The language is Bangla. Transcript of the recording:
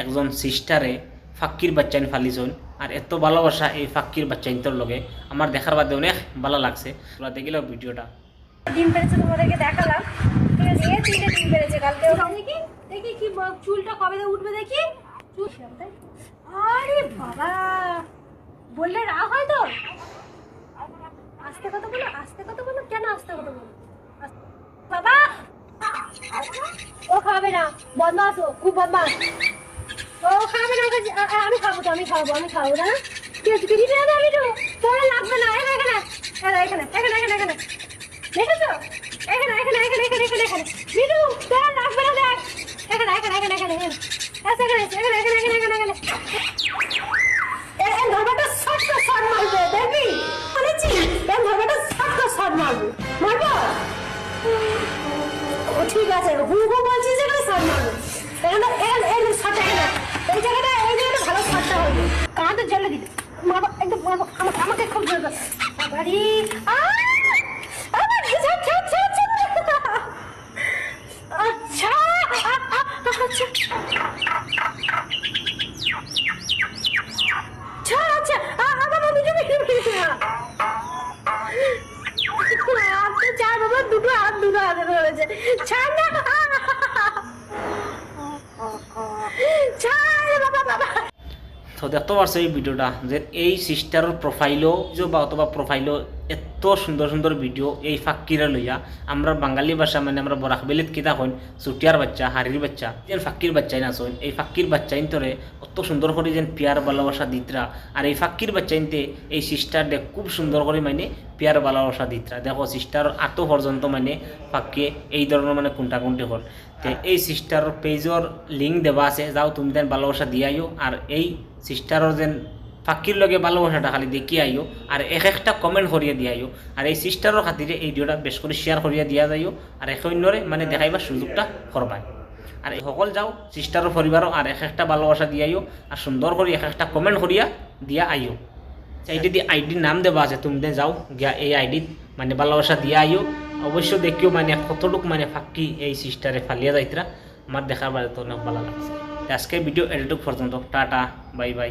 একজন সিস্টারে ফাক্কির বাচ্চাইন ফালিছন। আর এত ভালোবাসা এই ফাক্কির বাচ্চাইনটোর লগে। আমার দেখার বাদে অনেক ভালো লাগছে। তোরা দেখিল ভিডিওটা। দেখি ও খাবে না ও, খুব বদমাস। ও খাবে না আমি খাব আমি খাব আমি খাব না লাগবে না এখানে এখানে এখানে এখানে এখানে এখানে দেখেছ এখানে এখানে এখানে এখানে এখানে এখানে দেখ এখানে এখানে এখানে এখানে এখানে আচ্ছা, এখানে এখানে এখানে এখানে এখানে এখানে ধর্মটা শর্ট শর্ট মারবে দেখবি বলেছি এ ধর্মটা শর্ট শর্ট মারবে মারবো ঠিক আছে হু হু বলছি জলে দিতে। মারবো একদম মারবো আমাকে আমাকে খুব জোর করে আচ্ছা আচ্ছা। আচ্ছা বাবা দুটো হাত, দুটো হাতে ধরেছে। ছাড় না ছাড় বাবা বাবা তো দেখতে পারছ এই ভিডিওটা যে এই সিস্টারের প্রোফাইলও বা অথবা প্রোফাইলও এত সুন্দর সুন্দর ভিডিও এই ফাক্কিরা লইয়া। আমরা বাঙালি ভাষা মানে আমরা বরাকবেলিত কিতা হইন চুটিয়ার বাচ্চা হারির বাচ্চা, যেন ফাক্কির বাচ্চাই না হইন। এই ফাক্কির বাচ্চাইন তোরে অত সুন্দর করে যেন পিয়ার ভালোবাসা দিতরা আর এই ফাক্কির বাচ্চাইনতে এই সিস্টার দেখ খুব সুন্দর করে মানে পিয়ার ভালোবাসা দিতরা দেখো সিস্টার আতো পর্যন্ত মানে ফাক্কিয়ে এই ধরনের মানে কুন্টা কুন্টি হল। তে এই সিস্টারের পেজর লিঙ্ক দেওয়া আছে, যাও তুমি দেন ভালোবাসা দিয়াইও আর এই সিস্টারের যেন ফাঁকির লগে ভালোবাসাটা খালি দেখি আইও আর এক একটা কমেন্ট করিয়া দিয়াইও আর এই সিস্টারের খাতিরে এই ভিডিওটা বেশ করে শেয়ার করিয়া দিয়া যাইও আর এক অন্যরে মানে দেখাইবার সুযোগটা করবাই আর এই সকল যাও সিস্টারের পরিবারও আর এক একটা ভালোবাসা দিয়াইও আর সুন্দর করে এক একটা কমেন্ট করিয়া দিয়া আইও। এইটা দিয়ে আইডির নাম দেওয়া আছে, তুমি যাও, গিয়া এই আইডিত মানে ভালোবাসা দিয়া আইও। অবশ্য দেখিও মানে কতটুক মানে ফাঁকি এই সিস্টারে ফালিয়া যাইতরা আমার দেখার বাদে তো অনেক ভালো লাগছে। আজকের ভিডিও এটুক পর্যন্ত। Tata bye bye.